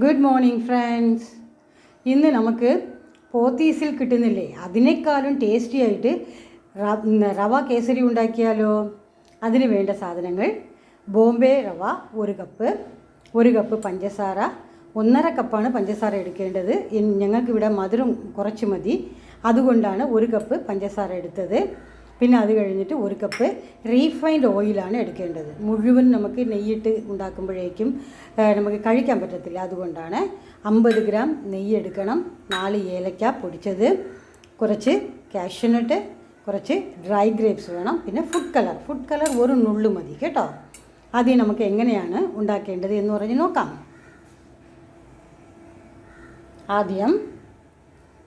Good morning friends ഇന്ന് നമുക്ക് പോത്തീസിൽ കിട്ടുന്നില്ലേ? അതിനേക്കാളും ടേസ്റ്റി ആയിട്ട് റവ കേസരി ഉണ്ടാക്കിയാലോ? അതിന് വേണ്ട സാധനങ്ങൾ ബോംബെ റവ ഒരു കപ്പ് ഒരു കപ്പ് പഞ്ചസാര ഒന്നര കപ്പാണ് പഞ്ചസാര എടുക്കേണ്ടത്. ഞങ്ങൾക്കിവിടെ മധുരം കുറച്ച് മതി. അതുകൊണ്ടാണ് ഒരു കപ്പ് പഞ്ചസാര എടുത്തത്. പിന്നെ അത് കഴിഞ്ഞിട്ട് ഒരു കപ്പ് റീഫൈൻഡ് ഓയിലാണ് എടുക്കേണ്ടത്. മുഴുവൻ നമുക്ക് നെയ്യിട്ട് ഉണ്ടാക്കുമ്പോഴേക്കും നമുക്ക് കഴിക്കാൻ പറ്റത്തില്ല. അതുകൊണ്ടാണ് അമ്പത് ഗ്രാം നെയ്യ് എടുക്കണം. നാല് ഏലക്ക പൊടിച്ചത്. കുറച്ച് കാഷ്യനട്ട് കുറച്ച് ഡ്രൈ ഗ്രേപ്സ് വേണം. പിന്നെ ഫുഡ് കളർ ഫുഡ് കളർ ഒരു നുള്ളു മതി കേട്ടോ? ആദ്യം നമുക്ക് എങ്ങനെയാണ് ഉണ്ടാക്കേണ്ടത് എന്ന് പറഞ്ഞ് നോക്കാം. ആദ്യം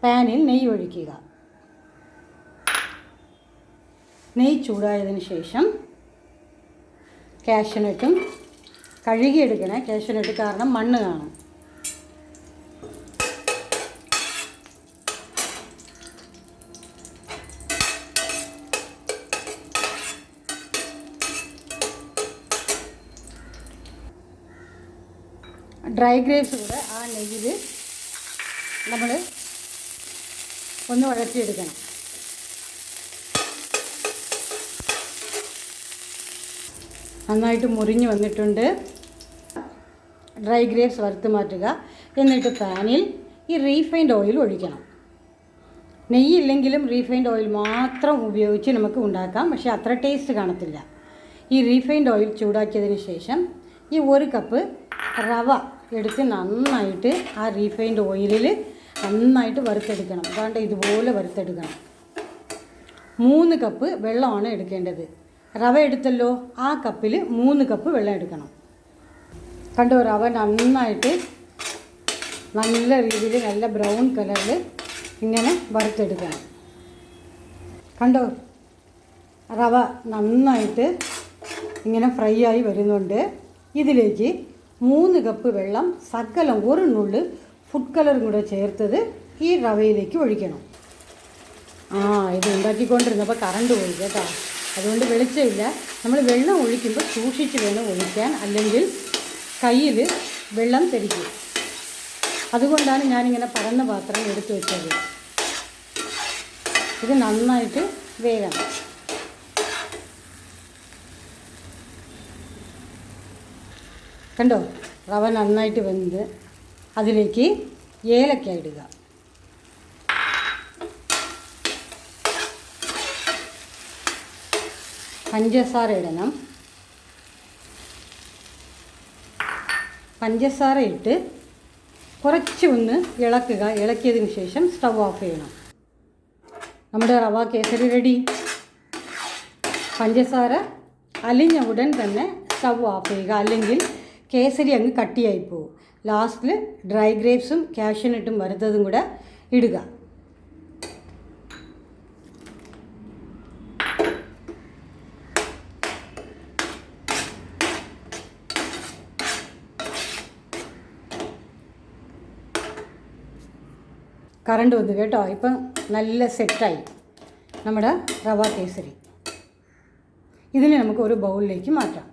പാനിൽ നെയ്യ് ഒഴിക്കുക. നെയ്യ് ചൂടായതിന് ശേഷം കാഷ്യനട്ടും കഴുകിയെടുക്കണേ. കാഷ്യനട്ട് കാരണം മണ്ണ് കാണും. ഡ്രൈ ഗ്രേപ്സ് കൂടെ ആ നെയ്യിൽ നമ്മൾ ഒന്ന് വഴറ്റിയെടുക്കണം. നന്നായിട്ട് മുറിഞ്ഞ് വന്നിട്ടുണ്ട്. ഡ്രൈ ഗ്രേപ്സ് വറുത്ത് മാറ്റുക. എന്നിട്ട് പാനിൽ ഈ റീഫൈൻഡ് ഓയിൽ ഒഴിക്കണം. നെയ്യില്ലെങ്കിലും റീഫൈൻഡ് ഓയിൽ മാത്രം ഉപയോഗിച്ച് നമുക്ക് ഉണ്ടാക്കാം. പക്ഷേ അത്ര ടേസ്റ്റ് കാണത്തില്ല. ഈ റീഫൈൻഡ് ഓയിൽ ചൂടാക്കിയതിന് ശേഷം ഈ ഒരു കപ്പ് റവ എടുത്ത് നന്നായിട്ട് ആ റീഫൈൻഡ് ഓയിലിൽ നന്നായിട്ട് വറുത്തെടുക്കണം. അതാണ്ട് ഇതുപോലെ വറുത്തെടുക്കണം. മൂന്ന് കപ്പ് വെള്ളമാണ് എടുക്കേണ്ടത്. റവ എടുത്തല്ലോ? ആ കപ്പിൽ മൂന്ന് കപ്പ് വെള്ളം എടുക്കണം. കണ്ടോ റവ നന്നായിട്ട് നല്ല രീതിയിൽ നല്ല ബ്രൗൺ കളറിൽ ഇങ്ങനെ വറുത്തെടുക്കണം. കണ്ടോ? റവ നന്നായിട്ട് ഇങ്ങനെ ഫ്രൈ ആയി വരുന്നുണ്ട്. ഇതിലേക്ക് മൂന്ന് കപ്പ് വെള്ളം സകലം ഒരു നുള്ള് ഫുഡ് കളറും കൂടെ ചേർത്തത് ഈ റവയിലേക്ക് ഒഴിക്കണം. ആ ഇത് ഉണ്ടാക്കിക്കൊണ്ടിരുന്നപ്പോൾ കറണ്ട് പോയി കേട്ടോ. അതുകൊണ്ട് വെളിച്ചമില്ല. നമ്മൾ വെള്ളം ഒഴിക്കുമ്പോൾ സൂക്ഷിച്ച് വേണം ഒഴിക്കാൻ അല്ലെങ്കിൽ കയ്യിൽ വെള്ളം തെറിക്കും അതുകൊണ്ടാണ് ഞാനിങ്ങനെ പരന്ന പാത്രം എടുത്തു വെച്ചത്. ഇത് നന്നായിട്ട് വേഗം കണ്ടോ? റവ നന്നായിട്ട് വെന്ത് അതിലേക്ക് ഏലക്ക ഇടുക. പഞ്ചസാര ഇടണം. പഞ്ചസാര ഇട്ട് കുറച്ച് ഒന്ന് ഇളക്കുക. ഇളക്കിയതിന് ശേഷം സ്റ്റവ് ഓഫ് ചെയ്യണം. നമ്മുടെ റവ കേസരി റെഡി. പഞ്ചസാര അലിഞ്ഞ ഉടൻ തന്നെ സ്റ്റവ് ഓഫ് ചെയ്യുക. അല്ലെങ്കിൽ കേസരി അങ്ങ് കട്ടിയായി പോകും ലാസ്റ്റിൽ ഡ്രൈ ഗ്രേപ്സും കാഷ്യനട്ടും വറുത്തതും കൂടെ ഇടുക. കറണ്ട് വന്നു കേട്ടോ. ഇപ്പം നല്ല സെറ്റായി. നമ്മുടെ റവ കേസരി. ഇതിനെ നമുക്ക് ഒരു ബൗളിലേക്ക് മാറ്റാം.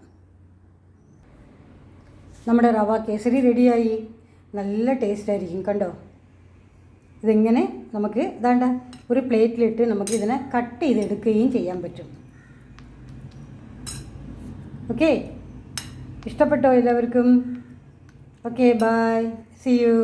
നമ്മുടെ റവ കേസരി റെഡിയായി. നല്ല ടേസ്റ്റ് ആയിരിക്കും കണ്ടോ? ഇതിങ്ങനെ നമുക്ക് ഇതാണ്ട ഒരു പ്ലേറ്റിലിട്ട് നമുക്ക് ഇതിനെ കട്ട് ചെയ്തെടുക്കുകയും ചെയ്യാൻ പറ്റും. ഓക്കെ? ഇഷ്ടപ്പെട്ടോ എല്ലാവർക്കും? Okay bye C U